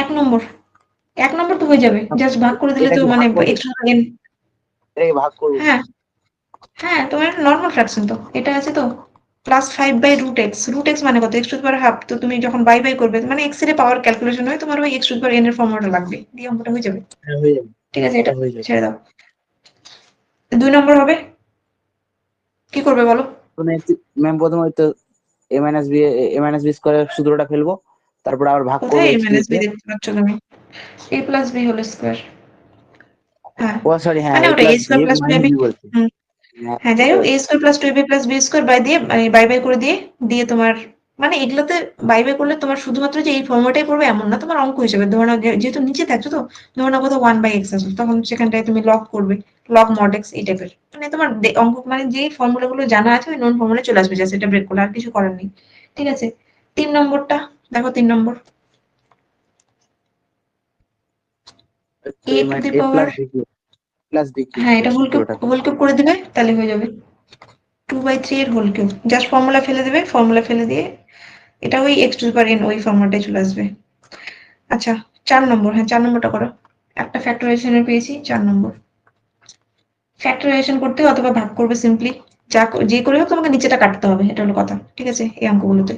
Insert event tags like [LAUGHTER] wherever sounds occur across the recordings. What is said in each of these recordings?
এক নম্বর এক নম্বর তো হয়ে যাবে। জাস্ট ভাগ করে দিলে তো মানে? এক্সট্রা সেকেন্ড এটাকে ভাগ করব। হ্যাঁ হ্যাঁ তোমার নর্মাল ফ্র্যাকশন তো। এটা আছে তো? Plus five by root x root x মানে কত? এক্স টু পাওয়ার হাফ তো তুমি যখন বাই বাই করবে মানে এক্সের পাওয়ার ক্যালকুলেশন হয় তোমার ওই এক্স টু পাওয়ার এন এর ফর্মুলাটা লাগবে। দিয়ে অঙ্কটা হয়ে যাবে। হ্যাঁ, হয়ে যাবে। ঠিক আছে এটা হয়ে যাবে। ছেড়ে দাও। দুই নম্বর হবে? কি করবে বলো? ম্যাম প্রথমে তো A minus B A minus B স্কোয়ারের সূত্রটা ফেলব। তারপর আবার ভাগ করব কোথায় এ মাইনাস বি। দেখতে পাচ্ছ তুমি। A plus B whole square. হ্যাঁ। ও সরি হ্যাঁ মানে ওটা 2ab b বলছি। হুম। হ্যাঁ যাই হোক A square plus two plus B square by দিয়ে বাই বাই করে দিয়ে দিয়ে তোমার মানে এগুলোতে বাই বাই করলে তোমার শুধুমাত্র যে এই ফর্মুলাটাই পড়বে এমন না তোমার অঙ্ক হিসেবে ধরো না যেহেতু নিচে থাকছো তো ধরো না কোথাও ওয়ান বাই এক্স আছে তখন সেখানটায় তুমি লগ করবে। লগ মড এক্স এই টাইপের মানে তোমার অঙ্ক মানে যে ফর্মুলা গুলো জানা আছে ওই নন ফর্মুলা চলে আসবে জাস্ট এটা ব্রেক করলে আর কিছু করার নেই। ঠিক আছে? তিন নম্বরটা। দেখো তিন নম্বর। হ্যাঁ এটা হোল কিউব হোল কিউব করে দিবে তাহলে হয়ে যাবে। টু বাই থ্রি এর হোল কিউব জাস্ট ফর্মুলা ফেলে দেবে ফর্মুলা ফেলে দিয়ে এটা ওই এক্স টু পার এন ওই ফর্মুলাটাই চলে আসবে। আচ্ছা চার নম্বর হ্যাঁ চার নম্বরটা করো। একটা পেয়েছি চার নম্বর। ফ্যাক্টরাইজেশন করতে অথবা ভাগ করবে সিম্পলি যা যে করে হোক তোমাকে নিচেটা কাটতে হবে এটা হলো কথা ঠিক আছে এই অঙ্কগুলোতে।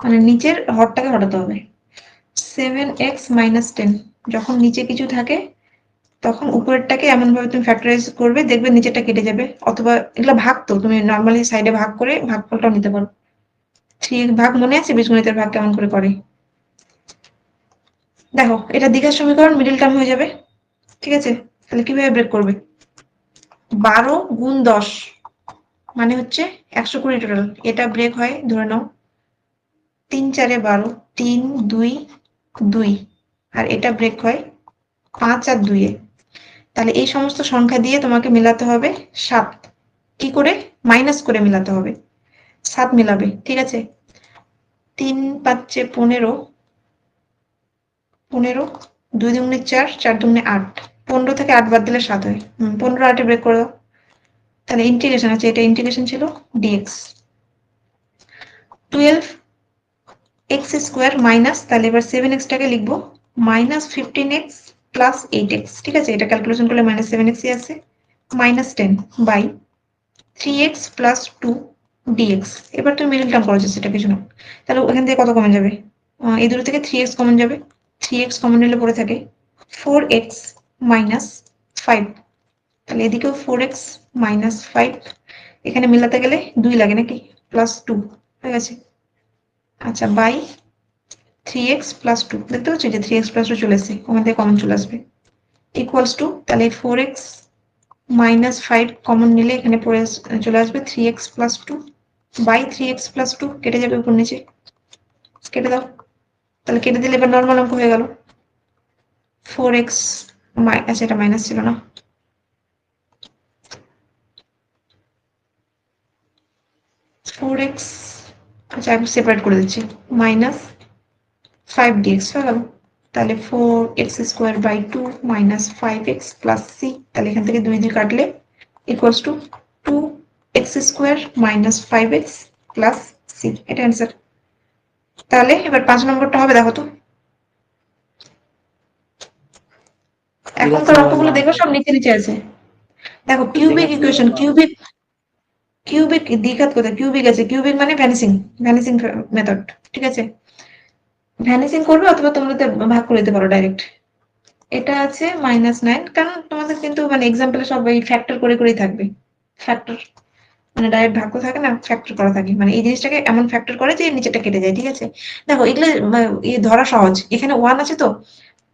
মানে নিচের হরটাকে হটাতে হবে। সেভেন এক্স মাইনাস টেন যখন নিচে কিছু থাকে, তখন উপরেরটাকে এমন ভাবে তুমি ফ্যাক্টরাইজ করবে, দেখবে নিচেরটা কেটে যাবে। অথবা এগুলো ভাগ তো, তুমি নর্মালি সাইডে ভাগ করে ভাগফলটাও নিতে পারো। থ্রি ভাগ মনে আছে? বীজগণিতের ভাগ কেমন করে করে? দেখো, এটা দীঘার সমীকরণ মিডিল টার্ম হয়ে যাবে। ঠিক আছে? তাহলে কীভাবে ব্রেক করবে? বারো গুণ দশ মানে হচ্ছে একশো কুড়ি টোটাল এটা ব্রেক হয়, ধরে নাও। তিন চারে বারো, তিন, দুই দুই। আর এটা ব্রেক হয় পাঁচ আর দুইয়ে তাহলে এই সমস্ত সংখ্যা দিয়ে তোমাকে মিলাতে হবে সাত। কি করে? মাইনাস করে মিলাতে হবে। সাত মিলাবে, ঠিক আছে? তিন পাঁচে পনেরো পনেরো, দুই দুগুণে চার চার দুগুণে আট। পনেরো থেকে আট বাদ দিলে সাত হয়। পনেরো আটে ব্রেক করে দাও। তাহলে ইন্টিগ্রেশন আছে, এটা ইন্টিগ্রেশন ছিল dx twelve x square minus তাহলে এবার সেভেন এক্সটাকে লিখব minus fifteen x plus eight x ঠিক আছে? এটা ক্যালকুলেশন করলে মাইনাস সেভেন এক্সই আছে minus ten by three x plus two dx এবার তুমি মিডিল টার্ম করো সেটা কিছু না তাহলে ওখান থেকে কত কমন যাবে? এই দুটো থেকে থ্রি এক্স কমন যাবে। থ্রি এক্স কমন নিলে পড়ে থাকে ফোর এক্স মাইনাস ফাইভ তাহলে এদিকেও ফোর এক্স মাইনাস ফাইভ এখানে মিলাতে গেলে দুই লাগে নাকি? প্লাস টু হয়ে গেছে আচ্ছা by. Three x plus two দেখতে পাচ্ছি যে থ্রি এক্স প্লাস টু চলে এসেছে ওখান থেকে কমন চলে আসবে। ইকুয়ালস টু তাহলে four x minus five common নিলে এখানে পড়ে চলে আসবে three x plus two by three x plus two কেটে যাবে উপর নিচে। কেটে দাও। তাহলে কেটে দিলে এবার নর্মাল অঙ্ক হয়ে গেল। ফোর এক্স আচ্ছা এটা মাইনাস ছিল না। ফোর এক্স আচ্ছা আমি সেপারেট করে দিচ্ছি। মাইনাস ফাইভ ডিএক্স হয়ে গেল তাহলে four x square by two minus five x plus C তাহলে এখান থেকে দুই দুই কাটলে equals to two x square minus five x plus C এটা অ্যান্সার তাহলে এবার পাঁচ নম্বরটা হবে দেখো তো। এখনকার অঙ্কগুলো দেখো সব নিচে নিচে আছে। দেখো কিউবিক ইকুয়েশন কিউবিক কিউবিক দ্বিঘাত কোথায় কিউবিক আছে কিউবিক মানে ভ্যানিসিং ভ্যানিসিং মেথড ঠিক আছে? ভ্যানিসিং করবে অথবা তোমরা ভাগ করে দিতে পারো ডাইরেক্ট এটা আছে মাইনাস নাইন কারণ তোমাদের কিন্তু মানে এক্সাম্পলে সব এই ফ্যাক্টর করে করেই থাকবে। ফ্যাক্টর মানে ডাইরেক্ট ভাগ তো থাকে না ফ্যাক্টর করা থাকে। মানে এই জিনিসটাকে এমন ফ্যাক্টর করে যে নিচেটা কেটে যায়, ঠিক আছে? দেখো এগুলো ইয়ে ধরা সহজ। এখানে ওয়ান আছে তো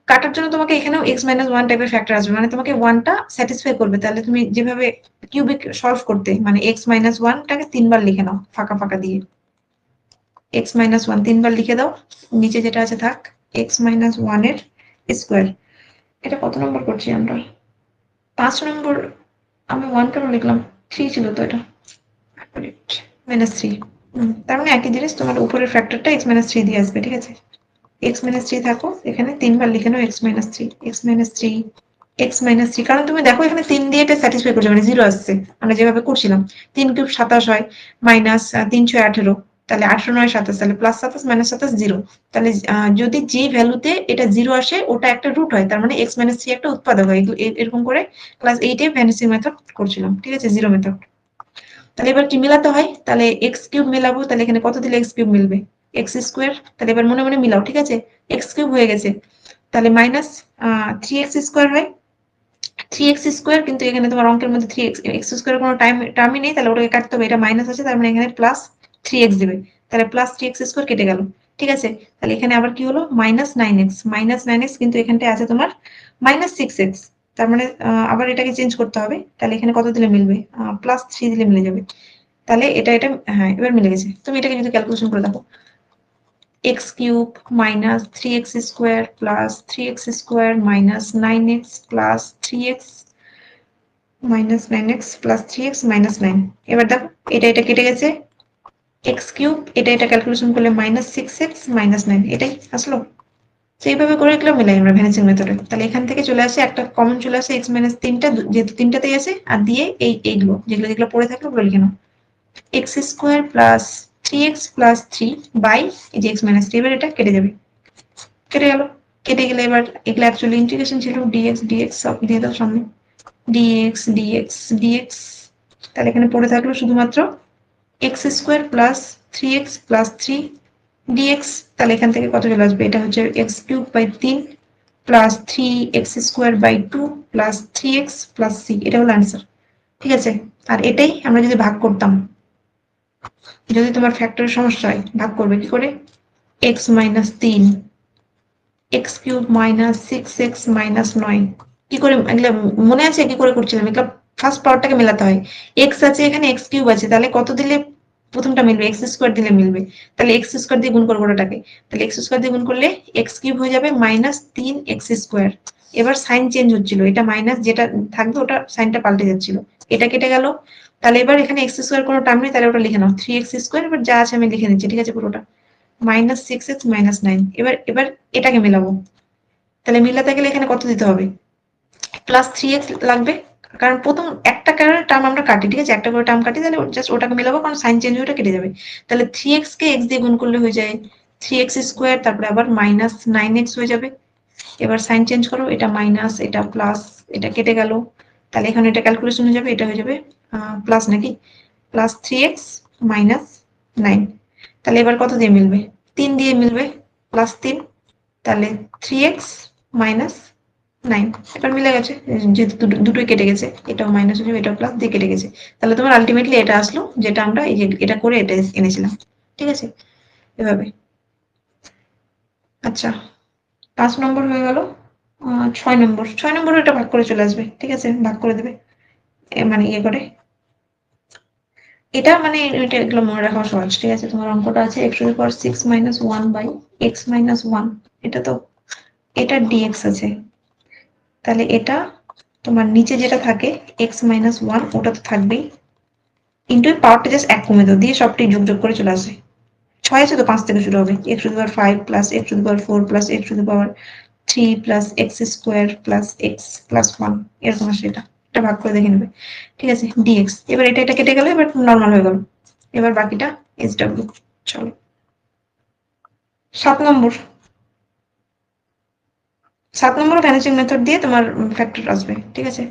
কাটার জন্য তোমাকে এখানেও এক্স মাইনাস ওয়ান টাইপের ফ্যাক্টর আসবে। মানে তোমাকে ওয়ানটা স্যাটিসফাই করবে। তাহলে তুমি যেভাবে কিউবিক সলভ করতে মানে এক্স মাইনাস ওয়ানটাকে তিনবার লিখে নাও, ফাঁকা ফাঁকা দিয়ে। এক্স মাইনাস ওয়ান তিনবার লিখে দাও। নিচে যেটা আছে থাক এক্স মাইনাস ওয়ানের স্কোয়ার এটা কত নম্বর করছি আমরা? পাঁচ নম্বর আমি ওয়ান কেন লিখলাম? থ্রি ছিল তো এটা। মাইনাস থ্রি তার মানে একই জিনিস তোমার উপরের ফ্যাক্টরটা এক্স মাইনাস থ্রি দিয়ে আসবে, ঠিক আছে? এক্স মাইনাস থ্রি থাকো, এখানে তিনবার লিখে নাও x minus three x minus three x minus three কারণ তুমি দেখো এখানে তিন দিয়ে এটা স্যাটিসফাই করছে মানে জিরো আসছে। আমরা যেভাবে করছিলাম, তিন কিউব সাতাশ হয় মাইনাস তিন ছয় আঠেরো, তাহলে আঠারো নয় সাতাশ, তাহলে প্লাস সাতাশ মাইনাস সাতাশ জিরো তাহলে যদি যে ভ্যালুতে এটা জিরো আসে, ওটা একটা রুট হয়, তার মানে এক্স মাইনাস থ্রি একটা উৎপাদক হয়। এরকম করে ক্লাস এইটে ভ্যানিসিং মেথড করছিলাম, ঠিক আছে? জিরো মেথড তাহলে এবার কি মেলাতে হয়? তাহলে এক্স কিউব মেলাবো, তাহলে এখানে কত দিলে এক্স কিউব মিলবে? এক্স স্কোয়ার তাহলে এবার মনে মনে মিলাও, ঠিক আছে? এক্স কিউব হয়ে গেছে। তাহলে মাইনাস থ্রি এক্স স্কোয়ার হয়। থ্রি এক্স স্কোয়ার কিন্তু এখানে তোমার অঙ্কের মধ্যে থ্রি এক্স এক্স স্কোয়ার কোনো টাইম টার্মই নেই, তাহলে ওটাকে কাটতে হবে। এটা মাইনাস আছে, তার মানে এখানে প্লাস থ্রি এক্স দেবে। তাহলে প্লাস থ্রি এক্স স্কোয়ার কেটে গেল, ঠিক আছে? তাহলে এখানে আবার কি হলো? Minus nine x minus nine x কিন্তু এখানটায় আছে তোমার মাইনাস সিক্স এক্স তার মানে আবার এটাকে চেঞ্জ করতে হবে। তাহলে এখানে কত দিলে মিলবে? প্লাস থ্রি দিলে মিলে যাবে। তাহলে এটা এটা হ্যাঁ এবার মিলে গেছে। তুমি এটাকে যদি ক্যালকুলেশন করে দেখো। Plus three x square minus nine x plus three x minus nine x plus three x minus nine এবার দেখো, এটা এটা কেটে গেছে। এক্স কিউব এটা এটা ক্যালকুলেশন করলে সিক্স এক্স মাইনাস নাইন এটাই আসলো। তো এইভাবে করে এগুলো মিলাই আমরা ভ্যানিসিং মেথডে তাহলে এখান থেকে চলে আসে, একটা কমন চলে আসে মাইনাস তিনটা দু- যেহেতু তিনটাতেই আছে, আর দিয়ে এই, এইগুলো, যেগুলো যেগুলো পড়ে থাকল ওগুলো লিখে নাও। X square plus three x plus three by এই এক্স এবার এটা কেটে যাবে। কেটে গেল। কেটে গেলে এবার এগুলো অ্যাকচুয়ালি ইন্টিগ্রেশন ছিল ডিএক্স ডিএক্স সব দিয়ে দাও সামনে। ডিএক্স ডিএক্স ডিএক্স তাহলে এখানে পড়ে থাকল শুধুমাত্র x square plus three x plus three dx তাহলে এখান থেকে কত চলে আসবে? এটা হচ্ছে এক্স কিউব বাই তিন plus three x square by two plus three x plus C এটা হলো আনসার ঠিক আছে? আর এটাই আমরা যদি ভাগ করতাম। যদি তোমার ফ্যাক্টরের সমস্যা হয়, ভাগ করবে, কি করে? এক্স মাইনাস তিন x cube minus six x minus নয় কি করে, এগুলো মনে আছে কি করে করছিলাম? এগুলো ফার্স্ট পাওয়ারটাকে মেলাতে হয়। এক্স আছে এখানে এক্স কিউব আছে। তাহলে কত দিলে প্রথমটা মিলবে? এক্স স্কোয়ার দিলে মিলবে। তাহলে এক্স স্কোয়ার দিয়ে গুণ করব ওটাকে। তাহলে এক্স স্কোয়ার দিয়ে গুণ করলে এক্স কিউব হয়ে যাবে মাইনাস তিন এক্স স্কোয়ার এবার সাইন চেঞ্জ হচ্ছিল, এটা মাইনাস যেটা থাকবে ওটা সাইনটা পাল্টে যাচ্ছিল। এটা কেটে গেল, তাহলে এবার এখানে এক্স স্কোয়ার কোনো টার্ম নেই, তাহলে ওটা লিখে নাও থ্রি এক্স স্কোয়ার এবার যা আছে আমি লিখে নিচ্ছি, ঠিক আছে পুরোটা। Minus six x minus nine এবার এবার এটাকে মেলাবো। তাহলে মিলাতে গেলে এখানে কত দিতে হবে? প্লাস থ্রি এক্স লাগবে, কারণ প্রথম একটা কারণে টার্ম আমরা কাটি, ঠিক আছে? একটা করে টার্ম কাটি, তাহলে জাস্ট ওটাকে মেলাবো, কারণ সাইন চেঞ্জ ওটা কেটে যাবে। তাহলে থ্রি এক্স কে এক্স দিয়ে গুণ করলে হয়ে যায় থ্রি এক্স স্কোয়ার তারপরে আবার মাইনাস নাইন এক্স হয়ে যাবে। এবার সাইন চেঞ্জ করো, এটা মাইনাস, এটা প্লাস, এটা কেটে গেল। তাহলে এখানে এটা ক্যালকুলেশন হয়ে যাবে, এটা হয়ে যাবে প্লাস নাকি? Plus three x minus nine তাহলে এবার কত দিয়ে মিলবে? তিন দিয়ে মিলবে প্লাস তিন। তাহলে থ্রি এক্স মাইনাস নাইন এবার মিলে গেছে যেহেতু দুটো- দুটোই কেটে গেছে, এটাও মাইনাস হয়ে যাবে, এটাও প্লাস দিয়ে কেটে গেছে। তাহলে তোমার আলটিমেটলি এটা আসলো, যেটা আমরা এই যে এটা করে এটা এনেছিলাম। ঠিক আছে? এভাবে। আচ্ছা। পাঁচ নম্বর হয়ে গেল ছয় নম্বর। ছয় নম্বর এটা ভাগ করে চলে আসবে, ঠিক আছে? ভাগ করে দেবে। মানে ইয়ে করে। এটা মানে এটা এগুলো মনে রাখা সহজ, ঠিক আছে? তোমার অঙ্কটা আছে x to power six minus one by x minus one এটা তো, এটা ডিএক্স আছে। তাহলে এটা তোমার নিচে যেটা থাকে এক্স মাইনাস ওয়ান ওটা তো থাকবেই। কিন্তু পাওয়ারটা জাস্ট এক কমে দিয়ে সবটাই যোগ যোগ করে চলে আসে ছয় আছে পাঁচ থেকে শুরু হবে। X to the power five plus x to the power four plus x to the power three plus x square plus x plus one এরকম আসে এটা। এটা ভাগ করে দেখে নেবে। ঠিক আছে? ডিএক্স এবার এটা এটা কেটে গেলে, এবার নর্মাল হয়ে গেল। এবার বাকিটা এস ডাব্লিউ চলো। সাত নম্বর। সাত নম্বর ভ্যানিশিং মেথড দিয়ে তোমার ফ্যাক্টর আসবে। ঠিক আছে?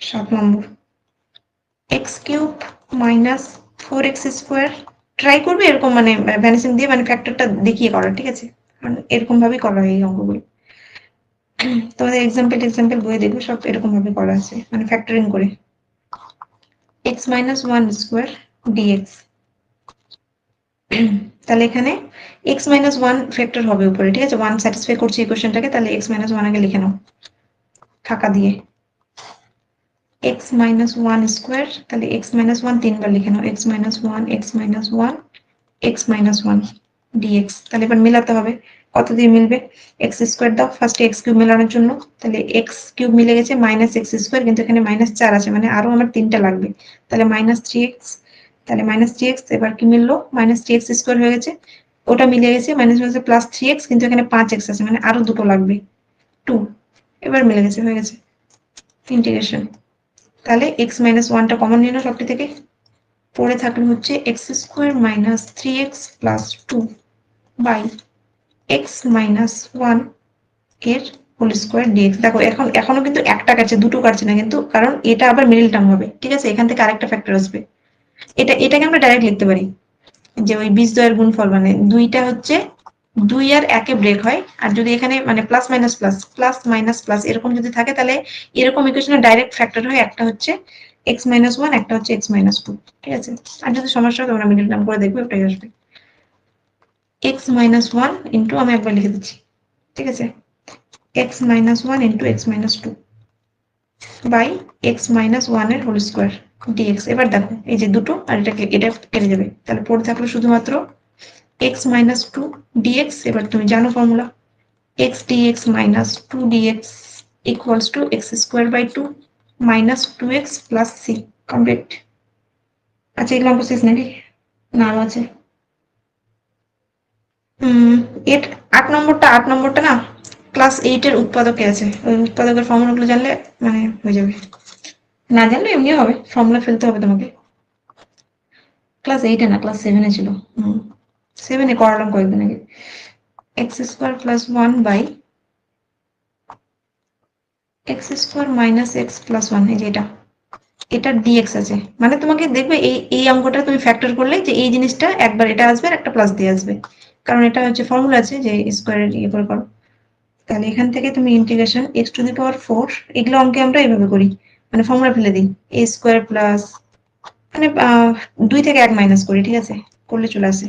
সাত নম্বর। X cube minus four x square try করবে এরকম মানে ভ্যানিশিং দিয়ে মানে ফ্যাক্টরটা দেখিয়ে করা ঠিক আছে? কারণ এরকম ভাবেই করা হয় এই অঙ্কগুলো [CLEARS THROAT] তোমাদের এক্সাম্পল এক্সাম্পল বইয়ে দেখবে, সব এরকম ভাবে করা আছে মানে ফ্যাক্টরিং করে। X minus one square dx তাহলে এখানে এক্স মাইনাস ওয়ান ফ্যাক্টর হবে উপরে, ঠিক আছে? ওয়ান স্যাটিসফাই করছে এই কোশ্চেনটাকে তাহলে এক্স মাইনাস ওয়ান আগে লিখে নাও, ফাঁকা দিয়ে। এক্স মাইনাস ওয়ান স্কোয়ার তাহলে এক্স মাইনাস ওয়ান তিনবার লিখে নাও x minus one x minus one x minus one dx তাহলে এবার মেলাতে হবে, কত দিয়ে মিলবে? এক্স স্কোয়ার দাও ফার্স্টে এক্স কিউব মেলানোর জন্য, তাহলে এক্স কিউব মিলে গেছে মাইনাস এক্স স্কোয়ার কিন্তু এখানে মাইনাস চার আছে মানে আরও আমার তিনটা লাগবে, তাহলে মাইনাস থ্রি এক্স তাহলে মাইনাস থ্রি এক্স এবার কি মিললো? মাইনাস থ্রি এক্স স্কোয়ার হয়ে গেছে, ওটা মিলে গেছে মাইনাস হয়েছে প্লাস থ্রি এক্স কিন্তু এখানে পাঁচ এক্স আছে মানে আরও দুটো লাগবে টু এবার মিলে গেছে, হয়ে গেছে ইন্টিগ্রেশন তাহলে এক্স মাইনাস ওয়ানটা কমন নিয়ে সবটি থেকে। পড়ে থাকল হচ্ছে x square minus three x plus two by x minus ওয়ানের হোল স্কোয়ার ডিএক্স দেখো, এখন এখনও কিন্তু একটা কাটছে, দুটো কাটছে না কিন্তু, কারণ এটা আবার মিডিল টার্ম হবে, ঠিক আছে? এখান থেকে আরেকটা ফ্যাক্টর আসবে। এটা এটাকে আমরা ডাইরেক্ট লিখতে পারি। যে ওই বীজ দ্বয়ের গুণফল মানে দুইটা হচ্ছে দুই আর একে ব্রেক হয়। আর যদি এখানে মানে plus minus plus plus minus plus এরকম যদি থাকে তাহলে এরকম ইকুয়েশনের ডাইরেক্ট ফ্যাক্টর হয় একটা হচ্ছে এক্স মাইনাস ওয়ান একটা হচ্ছে এক্স মাইনাস টু ঠিক আছে? আর যদি সমস্যা হয় তোমরা মিডিল টার্ম করে দেখবে ওটাই আসবে। এক্স মাইনাস ওয়ান ইন্টু আমি একবার লিখে দিচ্ছি, ঠিক আছে? X minus one into x minus two by x minus ওয়ানের হোল স্কোয়ার ডিএক্স এবার দেখো, এই যে দুটো, আর এটাকে, এটা কেটে যাবে। তাহলে পড়ে থাকল শুধুমাত্র এক্স মাইনাস টু ডিএক্স এবার তুমি জানো formula x dx minus two dx equals to x square by two minus two x plus c complete আচ্ছা এগুলো অঙ্ক শেষ নাকি? না আছে। উম, এর আট নম্বরটা আট নম্বরটা না ক্লাস এইট এর উৎপাদকে আছে। ওই উৎপাদকের ফর্মুলাগুলো জানলে মানে হয়ে যাবে। না জানলে এমনি হবে। ফর্মুলা ফেলতে হবে তোমাকে। ক্লাস এইটে না ক্লাস সেভেনে ছিল। হুম। সেভেনে করালাম কয়েকদিন আগে। X square plus one by x square minus x plus one এই যে এটা। এটা ডিএক্স আছে। মানে তোমাকে দেখবে এই এই অঙ্কটা তুমি ফ্যাক্টর করলে যে এই জিনিসটা একবার এটা আসবে আর একটা প্লাস দিয়ে আসবে। কারণ এটা হচ্ছে ফর্মুলা আছে যে স্কোয়ারের ইয়ে করে করো। তাহলে এখান থেকে তুমি integration x to the power four এগুলো অঙ্কে আমরা এইভাবে করি। মানে ফর্মুলা ফেলে দিই। এ স্কোয়ার প্লাস মানে দুই থেকে এক মাইনাস করি, ঠিক আছে? করলে চলে আসে।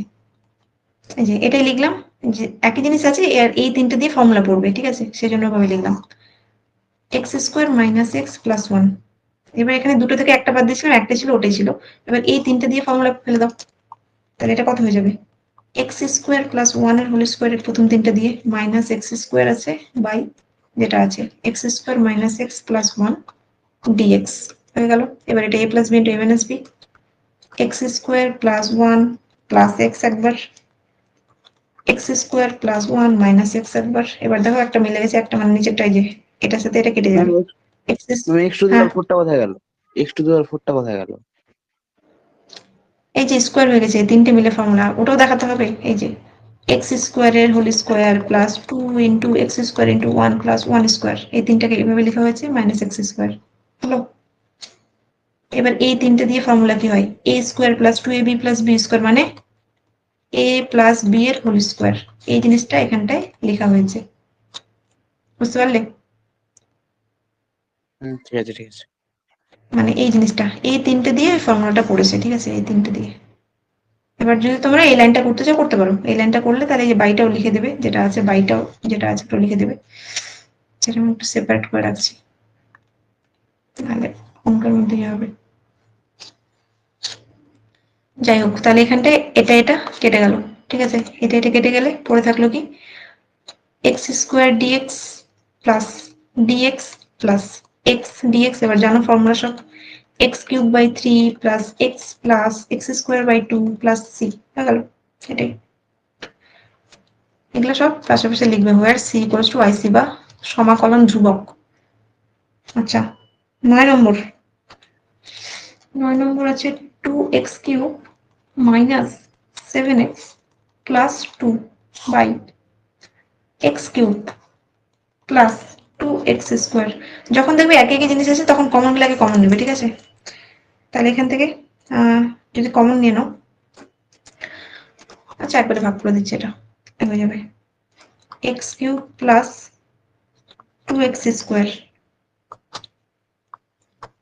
যে এটাই লিখলাম যে একই জিনিস আছে, আর এই তিনটে দিয়ে ফর্মুলা পড়বে, ঠিক আছে? সেই জন্য ভাবে লিখলাম। X square minus x plus one এবার এখানে দুটো থেকে একটা বাদ দিয়েছিলাম, একটা ছিল, ওটাই ছিল। এবার এই তিনটে দিয়ে ফর্মুলা ফেলে দাও। তাহলে এটা কত হয়ে যাবে? এক্স স্কোয়ার প্লাস ওয়ানের হোল স্কোয়ারের প্রথম তিনটা দিয়ে মাইনাস এক্স স্কোয়ার আছে বাই যেটা আছে x square minus x plus one dx হয়ে গেল। এবার এটা a plus b into a minus b square plus one plus x একবার। X square plus one minus x একবার। এবার দেখো একটা মিলে গেছে একটা মানে নিচেরটাই যে এটার সাথে এটা কেটে যাবে। X to the. পাওয়ার ফোরটা কোথায় গেল? এক্স টু দি পাওয়ার ফোরটা কোথায় গেল? এই যে স্কোয়ার হয়ে গেছে এই তিনটে মিলে ফর্মুলা ওটাও দেখাতে হবে। এই যে এক্স স্কোয়ারের whole square plus two into x square into one plus one square এই তিনটাকে এভাবে লেখা হয়েছে মাইনাস এক্স স্কোয়ার হলো। এবার এই তিনটে দিয়ে ফর্মুলা কি হয়? A square plus two a b plus b square মানে এ প্লাস বি এর হোল স্কোয়ার এই জিনিসটা এখানটায় লেখা হয়েছে। বুঝতে পারলে? ঠিক আছে ঠিক আছে। মানে এই জিনিসটা। এই তিনটে দিয়ে ফর্মুলাটা পড়েছে ঠিক আছে? এই তিনটে দিয়ে। এবার যদি তোমরা এই লাইনটা করতে চাও করতে পারো। এই লাইনটা করলে তাহলে এই যে বাইটাও লিখে দেবে যেটা আছে বাইটাও যেটা আছে ওটা লিখে দেবে। সেটা আমি একটু সেপারেট করে রাখছি। নাহলে অঙ্কের মধ্যে ইয়ে হবে। যাই হোক তাহলে এখানটায় এটা এটা কেটে গেল। ঠিক আছে? এটা এটা কেটে গেলে পড়ে থাকল কি? X square dx plus dx plus x dx এবার জানো ফর্মুলা সব? X cube by three plus x plus x square by two plus c হয়ে গেল। এটাই। এগুলো সব পাশাপাশি লিখবে where c equals to IC বা সমাকলন ধ্রুবক। আচ্ছা নয় নম্বর। নয় নম্বর আছে two x cube minus seven x plus two by x cube plus two x square যখন দেখবে একই একই জিনিস আছে, তখন কমনগুলো আগে কমন নেবে, ঠিক আছে? তাহলে এখান থেকে যদি কমন নিয়ে নাও। আচ্ছা একবারে ভাগ করে দিচ্ছি এটা। হয়ে যাবে। X cube plus two x square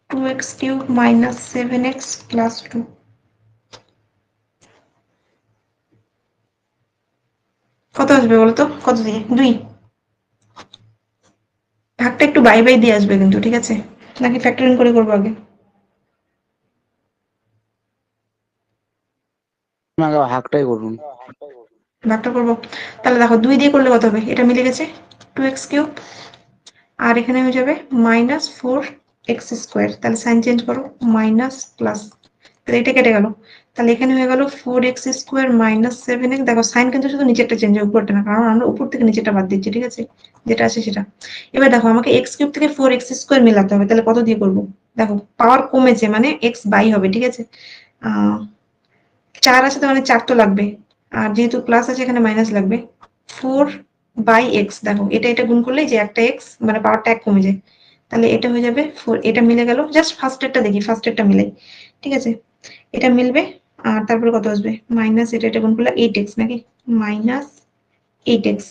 two x cube minus seven x plus two আসবে বলতো কত দিয়ে দুই। ভাগটা একটু বাই বাই দিয়ে আসবে কিন্তু ঠিক আছে? নাকি ফ্যাক্টরিং করে করব আগে? আগে হাকটাই করুন ভাগটা করব। তাহলে দেখো দুই দিয়ে করলে কত হবে? এটা মিলে গেছে টু এক্স কিউব আর এখানে হয়ে যাবে মাইনাস ফোর এক্স স্কোয়ার তাহলে সাইন চেঞ্জ করো মাইনাস প্লাস তাহলে এটা কেটে গেল। তাহলে এখানে হয়ে গেল four x square minus seven x দেখো সাইন কিন্তু শুধু নিচেরটা চেঞ্জ হবে উপরটা না, কারণ আমরা উপর থেকে নিচেরটা বাদ দিচ্ছি, ঠিক আছে? যেটা আছে সেটা। এবার দেখো আমাকে এক্স কিউব থেকে ফোর এক্স স্কোয়ার মেলাতে হবে, তাহলে কত দিয়ে করব? দেখো পাওয়ার কমেছে মানে এক্স বাই হবে, ঠিক আছে? চার আছে তো মানে চার তো লাগবে। আর যেহেতু প্লাস আছে এখানে মাইনাস লাগবে। ফোর বাই এক্স দেখো, এটা এটা গুণ করলে যে একটা এক্স মানে পাওয়ারটা এক কমে যায়। তাহলে এটা হয়ে যাবে ফোর এটা মিলে গেল। জাস্ট ফার্স্টেরটা দেখি ফার্স্টেরটা মিলাই, ঠিক আছে? এটা মিলবে, আর তারপরে কত আসবে? মাইনাস এটা এটা গুণ করলে এইট এক্স নাকি? মাইনাস এইট এক্স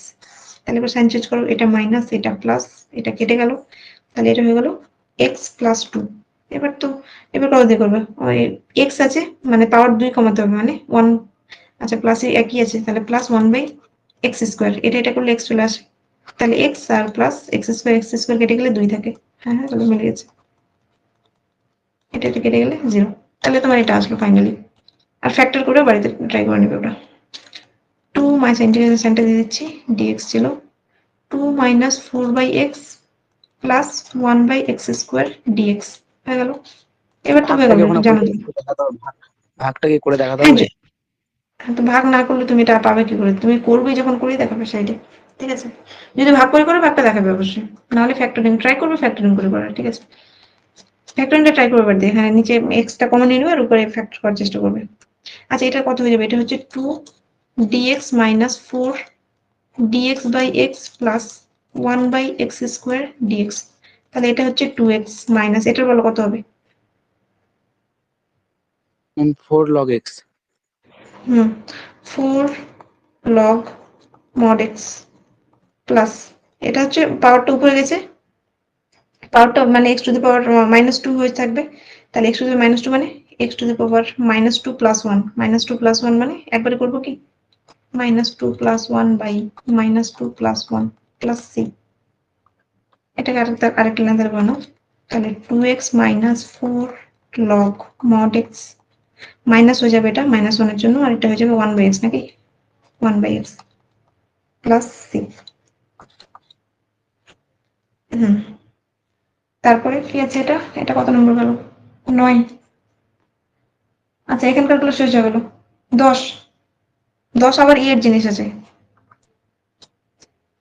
তাহলে এবার সাইন চেঞ্জ করো, এটা মাইনাস এটা প্লাস এটা কেটে গেল। তাহলে এটা হয়ে গেল এক্স প্লাস টু এবার তো, এবার কত দিয়ে করবে? ওই এক্স আছে মানে পাওয়ার দুই কমাতে হবে মানে ওয়ান আচ্ছা প্লাস একই আছে, তাহলে plus one by x square এটা এটা করলে এক্স চলে আসে। তাহলে এক্স আর plus x square x square কেটে গেলে দুই থাকে। হ্যাঁ হ্যাঁ তাহলে মিলে গেছে। এটা এটা কেটে গেলে জিরো তাহলে তোমার এটা আসলো ফাইনালি আর ফ্যাক্টর করে বাড়িতে ট্রাই করে নেবে ওটা টু মাই ইন্টিগ্রেশন সেন্টার দিয়ে দিচ্ছি ডিএক্স ছিল। Two minus four by x plus one by x square dx হয়ে গেল। এবার তো হয়ে গেল জানো করে ভাগটাকে করে দেখাতে হ্যাঁ, হবে তো ভাগ না করলে তুমি এটা পাবে কি করে? তুমি করবে যখন করেই দেখাবে সাইডে ঠিক আছে? যদি ভাগ করে করে ভাগটা দেখাবে অবশ্যই। নাহলে ফ্যাক্টরিং ট্রাই করবে ফ্যাক্টরিং করে করার ঠিক আছে? ফ্যাক্টরিংটা ট্রাই করবে এবার দিয়ে হ্যাঁ নিচে এক্সটা কমন নিয়ে নেবে আর উপরে ফ্যাক্টর করার চেষ্টা করবে। আচ্ছা এটা কত হয়ে যাবে? এটা হচ্ছে two dx minus four dx by x plus one by x square dx তাহলে এটা হচ্ছে টু এক্স মাইনাস এটার বলো কত হবে? Four log x hmm four log mod x plus এটা হচ্ছে পাওয়ারটা উপরে গেছে। পাওয়ারটা মানে x to the power minus two হয়ে থাকবে। তাহলে x to the minus two মানে x to the power minus two plus one minus two plus one মানে একবারে করব কি? Minus two plus one by minus two plus one plus c এটাকে আরেকটা আরেকটা লেন্থের বানাও। তাহলে two x minus four log mod x minus হয়ে যাবে এটা মাইনাস ওয়ানের জন্য আর এটা হয়ে যাবে ওয়ান বাই এক্স নাকি? One by x plus c hmm. তারপরে কি আছে এটা? এটা কত নম্বর গেল? নয়। আচ্ছা এখানকারগুলো শেষ হয়ে গেল। দশ। দশ আবার ইয়ের জিনিস আছে।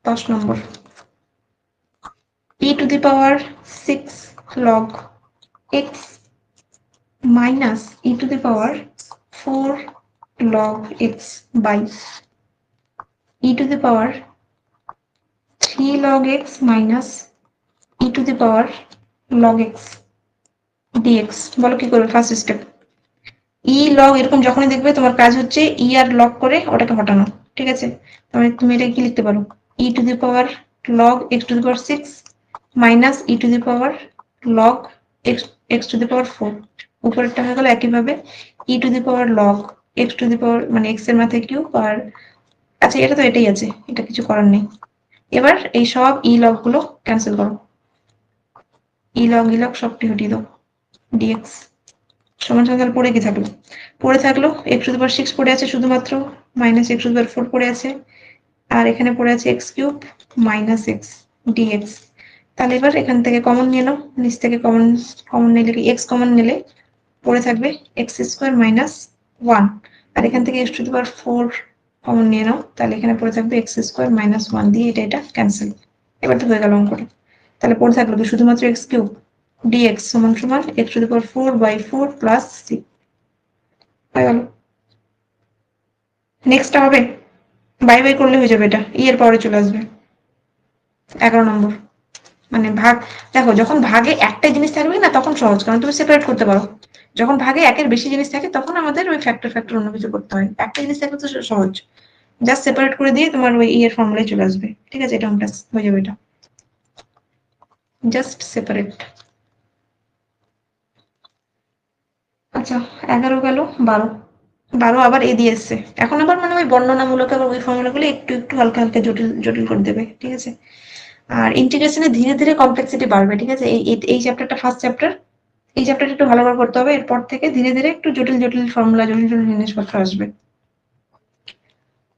দশ নম্বর। E to the power six log x minus e to the power four log x by e to the power 3 log x minus e to the power log x, dx, বলো কি করবে ফার্স্ট স্টেপ ই log এরকম যখনই দেখবে তোমার কাজ হচ্ছে ই আর log করে ওটাকে হটানো, ঠিক আছে? তাহলে তুমি এটা কি লিখতে পারো? E to the power log x to the power six minus e to the power log x x to the power four উপরেরটা হয়ে গেল একইভাবে e to the power log x to the power মানে এক্সের মাথায় cube আর আচ্ছা এটা তো এটাই আছে, এটা কিছু করার নেই। এবার এই সব ই লগগুলো ক্যান্সেল করো। ই লগ ই লগ, সবটি হটিয়ে দাও। ডিএক্স সমান সমান পড়ে কি থাকল? পড়ে থাকল এক্স টু দি সিক্স পড়ে আছে শুধুমাত্র minus x to the four পড়ে আছে, আর এখানে পড়ে আছে x cube minus x dx তাহলে এবার এখান থেকে কমন নিয়ে নাও, নিচ থেকে কমন কমন নিলে কি এক্স কমন নিলে? পড়ে থাকবে এক্স স্কোয়ার মাইনাস ওয়ান আর এখান থেকে x to the four common নিয়ে নাও, তাহলে এখানে পড়ে থাকবে এক্স স্কোয়ার মাইনাস ওয়ান দিয়ে এটা এটা ক্যান্সেল এবার তো হয়ে গেল অঙ্কটা। তাহলে পড়ে থাকল কি শুধুমাত্র এক্স কিউব ডিএক্স সমান সমান x to the power four by four plus c হয়ে গেল। নেক্সটটা হবে বাই বাই করলে হয়ে যাবে এটা ইয়ের পরে চলে আসবে। এগারো নম্বর। মানে ভাগ, দেখো যখন ভাগে একটা জিনিস থাকবে না, তখন সহজ, কারণ তুমি সেপারেট করতে পারো। যখন ভাগে একের বেশি জিনিস থাকে, তখন আমাদের ওই ফ্যাক্টর ফ্যাক্টর অন্য কিছু করতে হয়। একটা জিনিস থাকলে তো সহজ। জাস্ট সেপারেট করে দিয়ে তোমার ওই ইয়ের ফর্মুলায় চলে আসবে। ঠিক আছে, এটা হয়ে যাবে এটা। জাস্ট সেপারেট আচ্ছা এগারো গেল, বারো। বারো আবার এ দিয়ে এসছে। এখন আবার মানে ওই বর্ণনামূলক আবার ওই ফর্মুলাগুলো একটু একটু হালকা হালকা জটিল জটিল করে দেবে, ঠিক আছে? আর ইন্টিগ্রেশনে ধীরে ধীরে কমপ্লেক্সিটি বাড়বে, ঠিক আছে? এই এই চ্যাপ্টারটা ফার্স্ট চ্যাপ্টার এই চ্যাপ্টারটা একটু ভালো করে করতে হবে। এরপর থেকে ধীরে ধীরে একটু জটিল জটিল ফর্মুলা, জটিল জটিল জিনিসপত্র আসবে।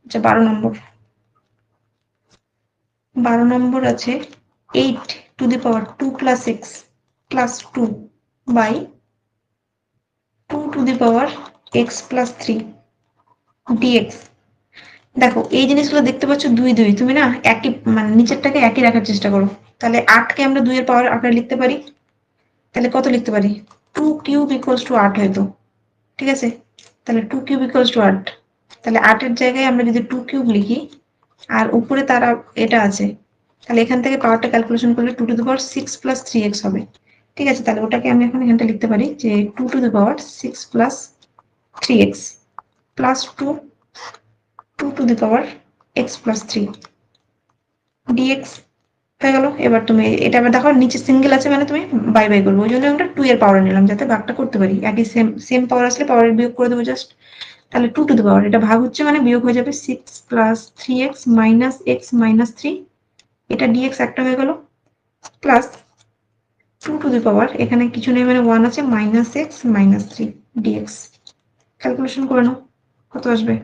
আচ্ছা বারো নম্বর। বারো নম্বর আছে eight to the power two plus x plus two by two to the power x plus three dx দেখো, এই জিনিসগুলো দেখতে পাচ্ছ দুই দুই। তুমি না একই মানে নিচেরটাকে একই রাখার চেষ্টা করো। তাহলে আটকে আমরা দুইয়ের পাওয়ার আকারে লিখতে পারি। তাহলে কত লিখতে পারি? টু কিউব ইকুয়ালস টু আট হয়তো। ঠিক আছে? তাহলে টু কিউব ইকুয়ালস টু আট। তাহলে আটের জায়গায় আমরা যদি টু কিউব লিখি, আর উপরে তারা এটা আছে তাহলে এখান থেকে পাওয়ারটা ক্যালকুলেশন করলে two to the power six plus three x হবে। ঠিক আছে, তাহলে ওটাকে আমি এখন এখানটা লিখতে পারি যে two to the power six plus three x plus two two to the power x plus three dx হয়ে গেল, এবার তুমি এটা আবার দেখো, নিচে সিঙ্গেল আছে মানে তুমি বাই বাই করব। ওই জন্য আমরা টু এর পাওয়ার নিলাম, যাতে ভাগটা করতে পারি। একই সেম সেম পাওয়ার আসলে পাওয়ারের বিয়োগ করে দেবো জাস্ট তাহলে টু টু দি পাওয়ার এটা ভাগ হচ্ছে মানে বিয়োগ হয়ে যাবে six plus three x minus x minus three এটা ডিএক্স একটা হয়ে গেল plus two to the power এখানে কিছু নেই মানে ওয়ান আছে minus x minus three dx calculation করে নাও, কত আসবে?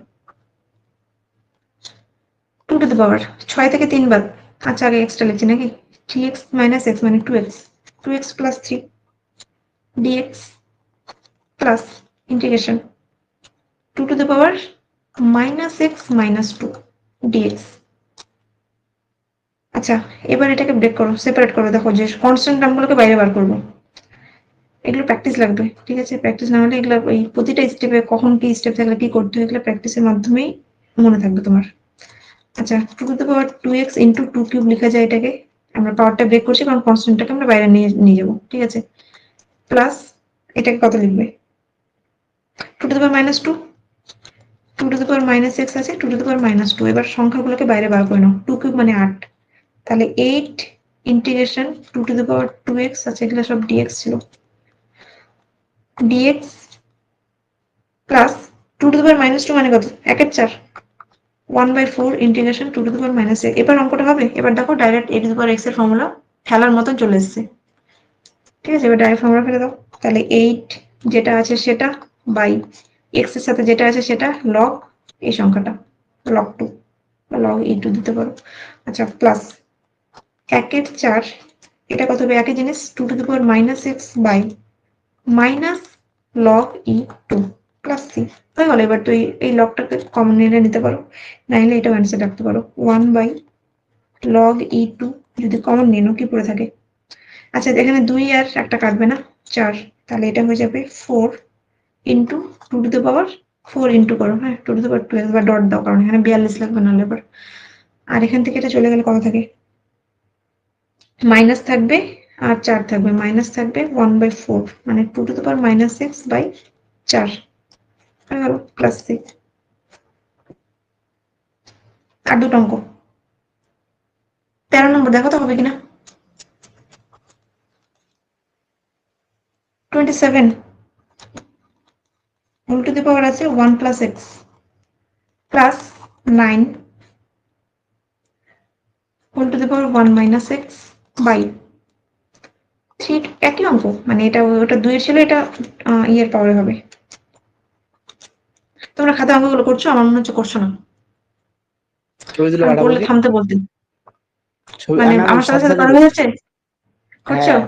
টু টু দি পাওয়ার ছয় থেকে তিন বাদ আচ্ছা আগে এক্সট্রা লিখছি নাকি? থ্রি এক্স মাইনাস এক্স মানে two x two x plus three dx plus integration two to the power minus x minus two dx আচ্ছা এবার এটাকে ব্রেক করো সেপারেট করো, দেখো যে কনস্ট্যান্ট টার্মগুলোকে বাইরে বার করব। এগুলো প্র্যাকটিস লাগবে, ঠিক আছে? প্র্যাকটিস না হলে এগুলো এই প্রতিটা স্টেপে কখন কি স্টেপ থাকলে কি করতে হয়, এগুলো প্র্যাকটিসের মাধ্যমেই মনে থাকবে তোমার। আচ্ছা two to the power two x into two cube লেখা যায় এটাকে। আমরা পাওয়ারটা ব্রেক করছি, কারণ কনস্ট্যান্টটাকে আমরা বাইরে নিয়ে নিয়ে যাব, ঠিক আছে? প্লাস এটাকে কত লিখবে? Two to the power minus two two to the power minus x আছে two to the power minus two এবার সংখ্যাগুলোকে বাইরে বার করে নাও টু কিউব মানে আট। তাহলে eight integration two to the power two x আছে এগুলো সব ডিএক্স ছিল। Dx plus two to the power minus two মানে কত? একের চার। One by four integration two to the power minus এবার অঙ্কটা হবে। এবার দেখো direct a to the power এক্সের ফর্মুলা ফেলার মতন চলে এসছে। ঠিক আছে? এবার ডাইরেক্ট ফর্মুলা ফেলে দাও। তাহলে এইট যেটা আছে সেটা বাই এক্সের সাথে যেটা আছে সেটা লগ এই সংখ্যাটা। লগ টু লগ টু দিতে পারো। আচ্ছা প্লাস একের চার, এটা কত হবে? একই জিনিস two to the power minus x by minus log e two plus c হয়ে গেল, এবার তুই এই লগটাকে কমন নিয়ে নিতে পারো, নাইলে এটাও অ্যান্সার রাখতে পারো। One by log e two যদি কমন নিয়ে নাও, কি পড়ে থাকে? আচ্ছা এখানে দুই আর একটা কাটবে না, চার। তাহলে এটা হয়ে যাবে four into two to the power four into করো হ্যাঁ? Two to the power twelve বা ডট দাও, কারণ এখানে বিয়াল্লিশ লাগবে না এবার। আর এখান থেকে এটা চলে গেলে কত থাকে? মাইনাস থাকবে আর চার থাকবে মাইনাস থাকবে ওয়ান বাই ফোর মানে two to the power minus six by চার। হয়ে গেল প্লাস সিক্স আর দুটো অঙ্ক। তেরো নম্বর, দেখো তো হবে কিনা? Twenty seven whole to the power আছে one plus x plus nine whole to the power one minus x by three একই অঙ্ক? মানে এটা ওটা দুইয়ের ছিল এটা ইয়ের পাওয়ারে হবে। তোমরা খাতা অঙ্কগুলো করছ আমার মনে হচ্ছে করছ না। করলে থামতে বলতে। মানে আমি- আমি আমার সাথে সাথে করা হয়ে যাচ্ছে করছ? হ্যাঁ।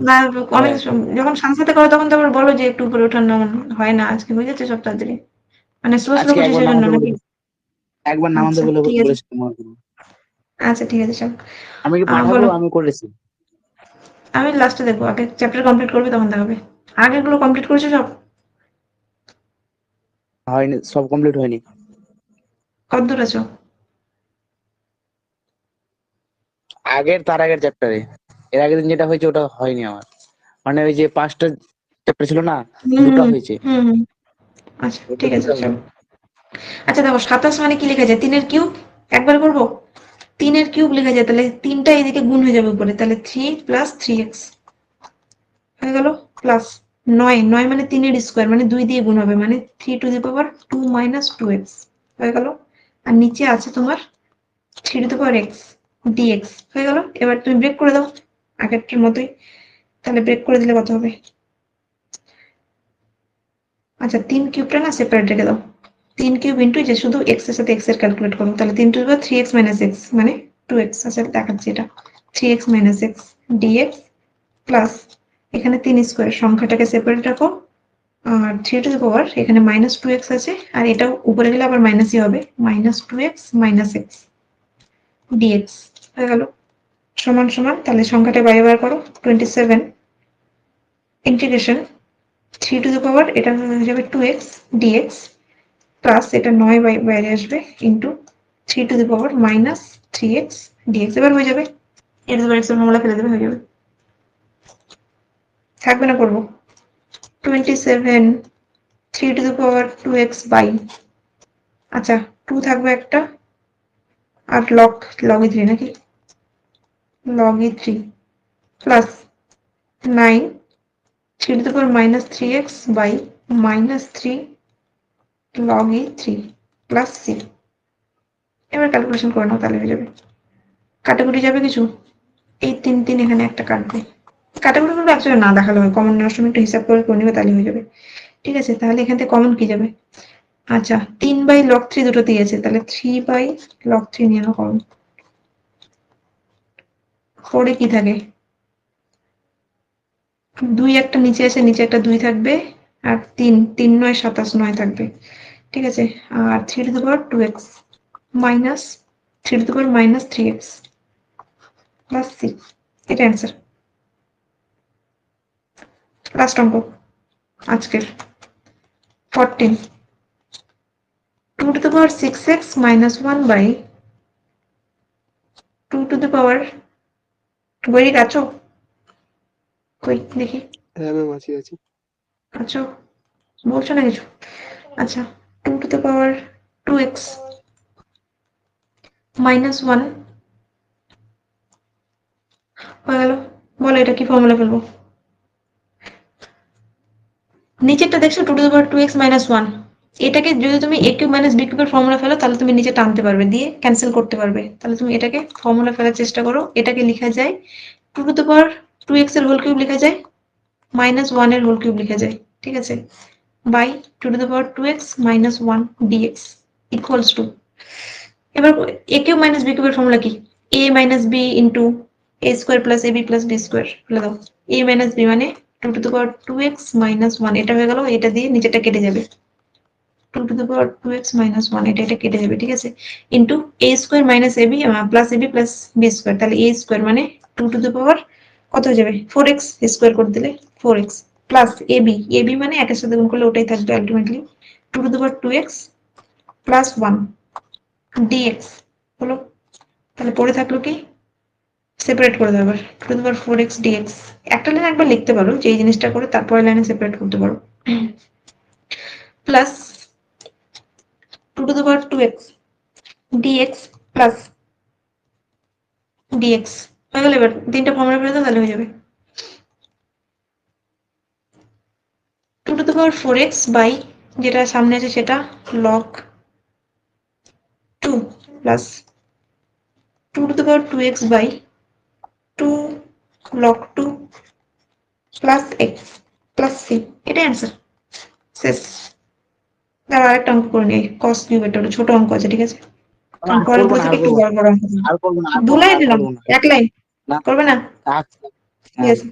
না অনেক যখন সাথে সাথে করো তখন তো আবার বলো যে একটু উপরে ওঠানো হয় না আজকে হয়ে যাচ্ছে সব তাড়াতাড়ি। মানে স্লো স্লো করছি সেজন্য নাকি? একবার নামাতে আচ্ছা, বলে বলেছি তোমার আচ্ছা ঠিক আছে চল। আমি কি পাঠাবো? আমি করেছি। আমি লাস্টে দেখব। আগে চ্যাপ্টার কমপ্লিট করবি তখন দেখাবে। আগেগুলো কমপ্লিট করেছ সব? হয়নি সব কমপ্লিট হয়নি। কত দূর আছো? আগের তার আগের চ্যাপ্টারে এর আগের দিন যেটা হয়েছে ওটা হয়নি আমার। মানে ওই যে পাঁচটা চ্যাপ্টার ছিল না দুটো হয়েছে। আচ্ছা ঠিক আছে আচ্ছা দেখো সাতাশ মানে কি লেখা যায় তিনের কিউব একবার করব তিনের কিউব লেখা যায়, তাহলে তিনটা এদিকে গুণ হয়ে যাবে উপরে, তাহলে থ্রি প্লাস থ্রি এক্স হয়ে গেল প্লাস নয় নয় মানে তিনের স্কোয়ার মানে দুই দিয়ে গুণ হবে মানে three to the power two minus two x হয়ে গেল। আর নিচে আছে তোমার three to the power x dx হয়ে গেল। এবার তুমি ব্রেক করে দাও, আগেরটার মতোই, তাহলে ব্রেক করে দিলে কত হবে? আচ্ছা তিন কিউবটা না সেপারেট রেখে দাও। তিন কিউব ইন্টু যে শুধু এক্সের সাথে এক্সের ক্যালকুলেট করো তাহলে তিন to three x minus x মানে টু এক্স আচ্ছা দেখাচ্ছি এটা। Three x minus x dx plus এখানে তিন স্কোয়ার সংখ্যাটাকে সেপারেট রাখো, আর থ্রি টু দি পাওয়ার এখানে মাইনাস টু এক্স আছে, আর এটাও উপরে গেলে আবার মাইনাসই হবে minus two x minus x dx হয়ে গেল। সমান সমান, তাহলে সংখ্যাটা বাইরে বার করো twenty seven integration three to the power এটা হয়ে যাবে টু এক্স ডিএক্স প্লাস এটা নয় বাই বাইরে আসবে into three to the power minus three x dx এবার হয়ে যাবে। এ টু দি পাওয়ার ফর্মুলা ফেলে দেবে, হয়ে যাবে। থাকবে না করব। Twenty seven three to the power two x by আচ্ছা টু থাকবে একটা। আর লগ লগ থ্রি নাকি? Log three plus nine three to the power minus three x by minus three log e three plus c এবার calculation করে নাও, তাহলে হয়ে যাবে। কাটাকুটি যাবে কিছু? এই তিন তিন এখানে একটা কাটবে। কাটাকুটি গুলো অ্যাকচুয়ালি না দেখালে হয় কমন নেওয়ার সময় একটু হিসাব করে করে নিবে, তাহলে হয়ে যাবে। ঠিক আছে, তাহলে এখান থেকে কমন কি যাবে? আচ্ছা তিন বাই লগ থ্রি দুটো দিয়েছে তাহলে থ্রি বাই লগ থ্রি নিয়ে নাও কমন ফোরে কি থাকে? দুই একটা নিচে আছে, নিচে একটা দুই থাকবে, আর তিন তিন নয়, সাতাশ নয় থাকবে। ঠিক আছে আর three to the power two x minus three to the power minus three x plus c এটা অ্যান্সার লাস্ট অঙ্ক আজকের fourteen two to the power six x minus one by two to the power বই আছো কই দেখি হ্যাঁ ma'am আছি আছি আচ্ছা বলছো না কিছু আচ্ছা two to the power two x minus one হয়ে গেল এটা কি ফর্মুলা ফেলব? নিচেরটা দেখছ two to the power two x minus one এটাকে যদি তুমি এ কিউব মাইনাস বি কিউবের ফর্মুলা ফেলো, তাহলে তুমি নিচে টানতে পারবে, দিয়ে ক্যান্সেল করতে পারবে। তাহলে তুমি এটাকে ফর্মুলা ফেলার চেষ্টা করো। এটাকে লেখা যায় two to the power two এক্সের হোল কিউব লেখা যায় মাইনাস ওয়ানের হোল কিউব লেখা যায়। ঠিক আছে? By two to the power two x minus one dx equals two এবার এ কিউব মাইনাস বি কিউবের ফর্মুলা কি? A minus b into a square plus a b plus b square বলে দাও। A minus b মানে two to the power two x minus one এটা হয়ে গেল, এটা দিয়ে নিচেটা কেটে যাবে। Two to the power two x minus one এটা এটা কেটে যাবে, ঠিক আছে? Into a square minus a b plus a b plus b square তাহলে এ স্কোয়ার মানে টু টু দ্য পাওয়ার কত হয়ে যাবে? ফোর এক্স স্কোয়ার করে দিলে four x plus a b a b মানে একের সাথে গুণ করলে ওটাই থাকবে ultimately two to power two x plus one dx হলো? তাহলে পড়ে থাকল কি? সেপারেট করে দেবো এবার two power four x dx একটা লাইন একবার লিখতে পারো যে জিনিসটা করে তারপরে লাইনে সেপারেট করতে পারো। Plus two to power two x dx plus dx হয়ে গেল এবার, তিনটা ফর্মুলা দাও তাহলে হয়ে যাবে two to the power four x by যেটা সামনে আছে সেটা log two plus two to the power two x by two log two plus x plus c এটাই অ্যান্সার শেষ। তার আরেকটা অঙ্ক করে নিই কস কিউব একটা ছোট অঙ্ক আছে ঠিক আছে? পরের বই থেকে একটু বড় বড় অঙ্ক দু লাইন দিলাম এক লাইন। করবে না আচ্ছা। ঠিক আছে।